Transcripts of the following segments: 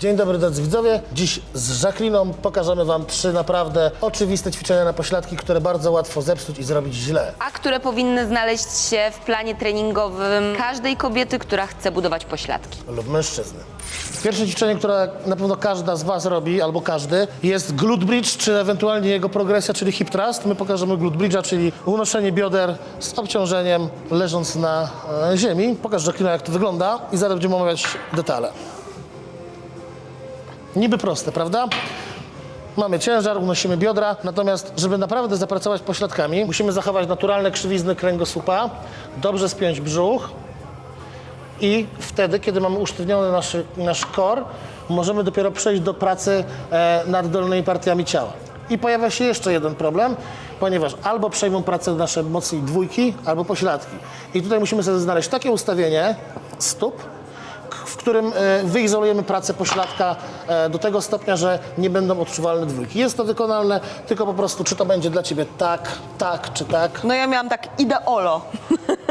Dzień dobry drodzy widzowie. Dziś z Jacqueliną pokażemy Wam trzy naprawdę oczywiste ćwiczenia na pośladki, które bardzo łatwo zepsuć i zrobić źle. a które powinny znaleźć się w planie treningowym każdej kobiety, która chce budować pośladki. lub mężczyzny. Pierwsze ćwiczenie, które na pewno każda z Was robi, albo każdy, jest glute bridge, czy ewentualnie jego progresja, czyli hip thrust. My pokażemy glute bridge'a, czyli unoszenie bioder z obciążeniem, leżąc na e, ziemi. Pokaż Jacqueline, jak to wygląda i zaraz będziemy omawiać detale. Niby proste, prawda? Mamy ciężar, unosimy biodra, natomiast żeby naprawdę zapracować pośladkami, musimy zachować naturalne krzywizny kręgosłupa, dobrze spiąć brzuch, i wtedy, kiedy mamy usztywniony nasz, nasz kor, możemy dopiero przejść do pracy e, nad dolnymi partiami ciała. I pojawia się jeszcze jeden problem, ponieważ albo przejmą pracę nasze mocniej dwójki, albo pośladki. I tutaj musimy sobie znaleźć takie ustawienie stóp, w którym e, wyizolujemy pracę pośladka e, do tego stopnia, że nie będą odczuwalne dwójki. Jest to wykonalne, tylko po prostu czy to będzie dla Ciebie tak, tak czy tak, No ja miałam tak ideolo.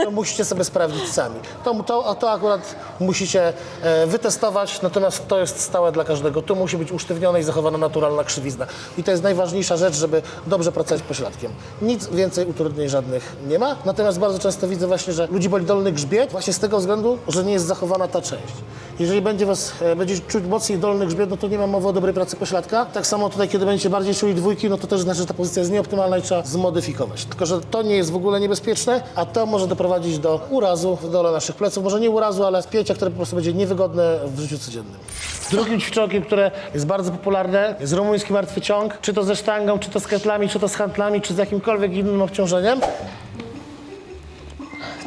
to musicie sobie sprawdzić sami. To, to, to akurat musicie e, wytestować, natomiast to jest stałe dla każdego. Tu musi być usztywniona i zachowana naturalna krzywizna. I to jest najważniejsza rzecz, żeby dobrze pracować pośladkiem. Nic więcej utrudnień żadnych nie ma, natomiast bardzo często widzę właśnie, że ludzi boli dolny grzbiet właśnie z tego względu, że nie jest zachowana ta część. Jeżeli będzie was, e, będziecie czuć mocniej dolny grzbiet, no to nie ma mowy o dobrej pracy pośladka. Tak samo tutaj, kiedy będziecie bardziej czuli dwójki, no to też znaczy, że ta pozycja jest nieoptymalna i trzeba zmodyfikować. Tylko, że to nie jest w ogóle niebezpieczne, a to może doprowadzić do urazu w dole naszych pleców. Może nie urazu, ale spięcia, które po prostu będzie niewygodne w życiu codziennym. Drugim ćwiczokiem, które jest bardzo popularne, jest rumuński martwy ciąg. Czy to ze sztangą, czy to z ketlami, czy to z handlami, czy z jakimkolwiek innym obciążeniem.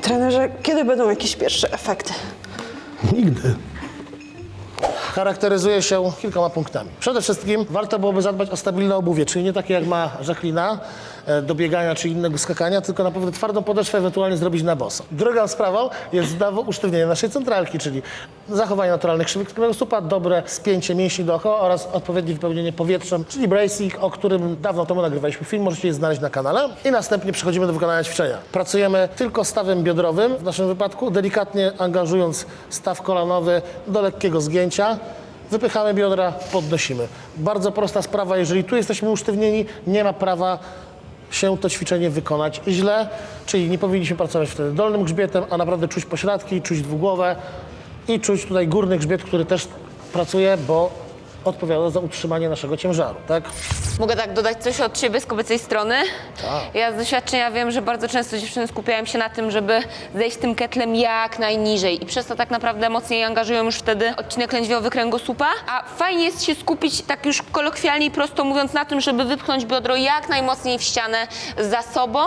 Trenerze, kiedy będą jakieś pierwsze efekty? Nigdy. Charakteryzuje się kilkoma punktami. Przede wszystkim warto byłoby zadbać o stabilne obuwie, czyli nie takie jak ma Jacqueline e, do biegania czy innego skakania, tylko naprawdę twardą podeszwę ewentualnie zrobić na boso. Drugą sprawą jest znowu usztywnienie naszej centralki, czyli zachowanie naturalnych krzywych kręgosłupa, dobre spięcie mięśni dookoła oraz odpowiednie wypełnienie powietrzem, czyli bracing, o którym dawno temu nagrywaliśmy film, możecie je znaleźć na kanale. I następnie przechodzimy do wykonania ćwiczenia. Pracujemy tylko stawem biodrowym, w naszym wypadku delikatnie angażując staw kolanowy do lekkiego zgięcia. Wypychamy biodra, podnosimy. Bardzo prosta sprawa, jeżeli tu jesteśmy usztywnieni, nie ma prawa się to ćwiczenie wykonać źle, czyli nie powinniśmy pracować wtedy dolnym grzbietem, a naprawdę czuć pośladki, czuć dwugłowę i czuć tutaj górny grzbiet, który też pracuje, bo odpowiada za utrzymanie naszego ciężaru, tak? Mogę tak dodać coś od siebie z kobiecej strony? Tak. Ja z doświadczenia wiem, że bardzo często dziewczyny skupiają się na tym, żeby zejść tym ketlem jak najniżej i przez to tak naprawdę mocniej angażują już wtedy odcinek lędźwiowy kręgosłupa, a fajnie jest się skupić tak już kolokwialnie i prosto mówiąc na tym, żeby wypchnąć biodro jak najmocniej w ścianę za sobą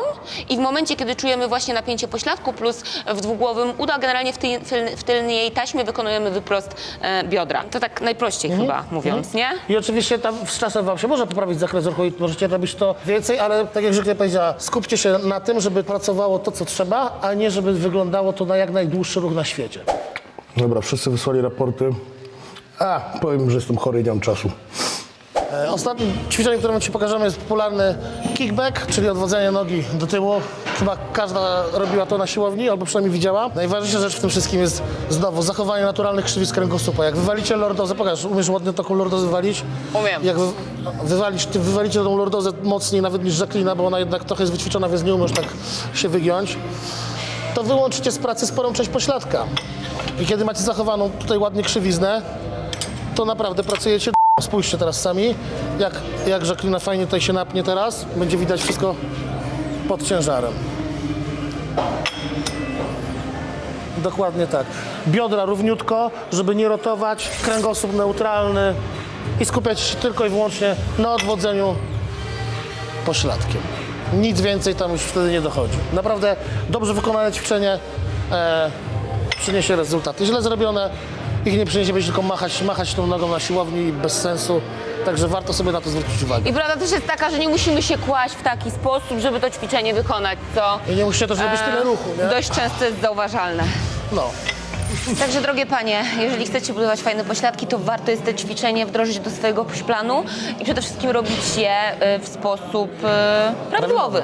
i w momencie, kiedy czujemy właśnie napięcie pośladku plus w dwugłowym uda, generalnie w, tyl, w tylnej taśmie wykonujemy wyprost e, biodra. To tak najprościej chyba mówiąc, nie? I oczywiście tam z czasem wam się może poprawić zakres ruchu i możecie robić to więcej, ale tak jak Żykle powiedziała, skupcie się na tym, żeby pracowało to, co trzeba, a nie żeby wyglądało to na jak najdłuższy ruch na świecie. Dobra, wszyscy wysłali raporty. A, powiem, że jestem chory i nie mam czasu. E, Ostatnim ćwiczeniem, które ci pokażemy jest popularny kickback, czyli odwodzenie nogi do tyłu. Chyba każda robiła to na siłowni, albo przynajmniej widziała. Najważniejsza rzecz w tym wszystkim jest znowu zachowanie naturalnych krzywisk kręgosłupa. Jak wywalicie lordozę, pokaż, umiesz ładnie taką lordozę wywalić? Umiem. Jak wy, wywalić, ty wywalicie tą lordozę mocniej nawet niż Jacqueline, bo ona jednak trochę jest wyćwiczona, więc nie umiesz tak się wygiąć, to wyłączycie z pracy sporą część pośladka. I kiedy macie zachowaną tutaj ładnie krzywiznę, to naprawdę pracujecie Spójrzcie teraz sami, jak, jak Jacqueline fajnie tutaj się napnie teraz. Będzie widać wszystko pod ciężarem. Dokładnie tak. Biodra równiutko, żeby nie rotować, kręgosłup neutralny i skupiać się tylko i wyłącznie na odwodzeniu pośladkiem. Nic więcej tam już wtedy nie dochodzi. Naprawdę dobrze wykonane ćwiczenie e, przyniesie rezultaty. Źle zrobione ich nie przyniesie, będzie tylko machać, machać tą nogą na siłowni bez sensu. Także warto sobie na to zwrócić uwagę. I prawda też jest taka, że nie musimy się kłaść w taki sposób, żeby to ćwiczenie wykonać, co I nie musicie też robić tyle ruchu, nie? dość często jest zauważalne. No. Także drogie panie, jeżeli chcecie budować fajne pośladki, to warto jest te ćwiczenie wdrożyć do swojego planu i przede wszystkim robić je y, w sposób y, prawidłowy.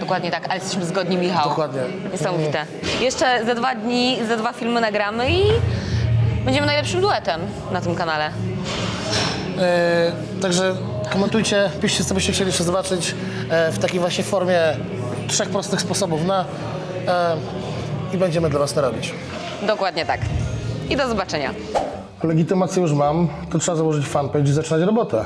Dokładnie tak, ale jesteśmy zgodni, Michał. Dokładnie. Niesamowite. Jeszcze za dwa dni, za dwa filmy nagramy i Będziemy najlepszym duetem na tym kanale. E, także komentujcie, piszcie, co byście chcieli jeszcze zobaczyć e, w takiej właśnie formie trzech prostych sposobów na e, i będziemy dla Was to robić. Dokładnie tak. I do zobaczenia. Legitymację już mam, to trzeba założyć fanpage i zaczynać robotę.